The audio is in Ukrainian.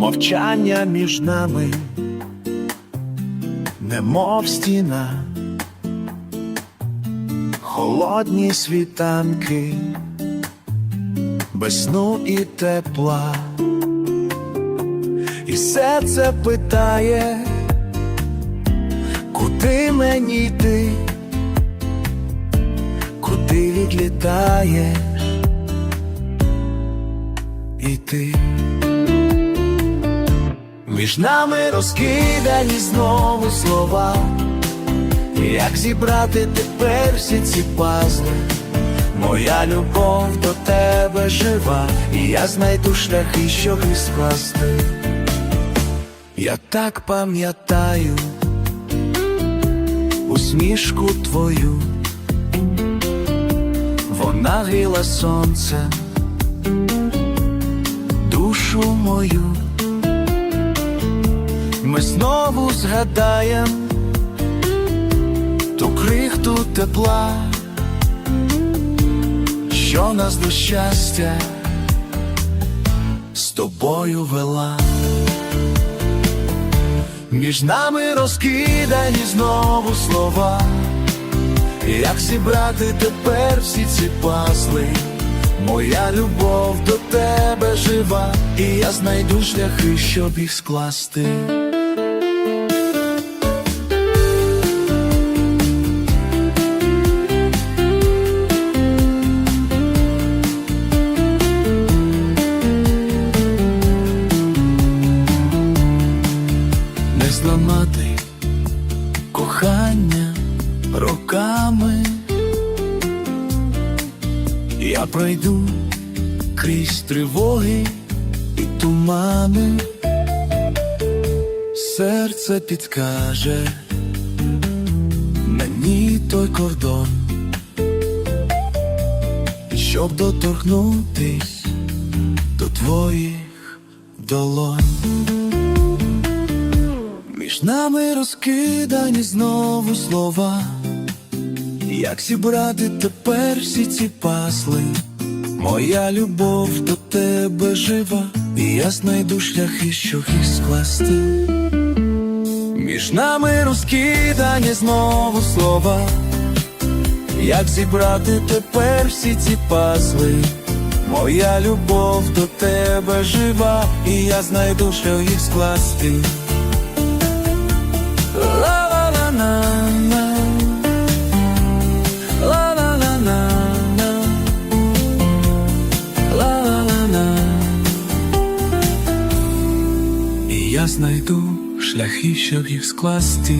Мовчання між нами, немов стіна, холодні світанки, без сну і тепла, і серце питає, куди мені йти, куди відлітаєш і ти. Між нами розкидані знову слова, як зібрати тепер всі ці пазли, моя любов до тебе жива, і я знайду шляхи, щоб їх скласти. Я так пам'ятаю усмішку твою, вона гріла сонцем душу мою. Ми знову згадаєм ту крихту тепла, що нас до щастя з тобою вела. Між нами розкидані знову слова, як зібрати тепер всі ці пазли. Моя любов до тебе жива, і я знайду шляхи, щоб їх скласти. Не зламати кохання роками. Я пройду крізь тривоги і тумани, серце підкаже мені той кордон, щоб доторкнутись до твоїх долонь. Між нами розкидані знову слова. Як зібрати тепер всі ці пасли? Моя любов до тебе жива, і я знайду шляхи, щоб їх скласти. Між нами розкидані знову слова. Як зібрати тепер всі ці пазли? Моя любов до тебе жива, і я знайду шлях їх скласти. Я знайду шляхи, щоб їх скласти.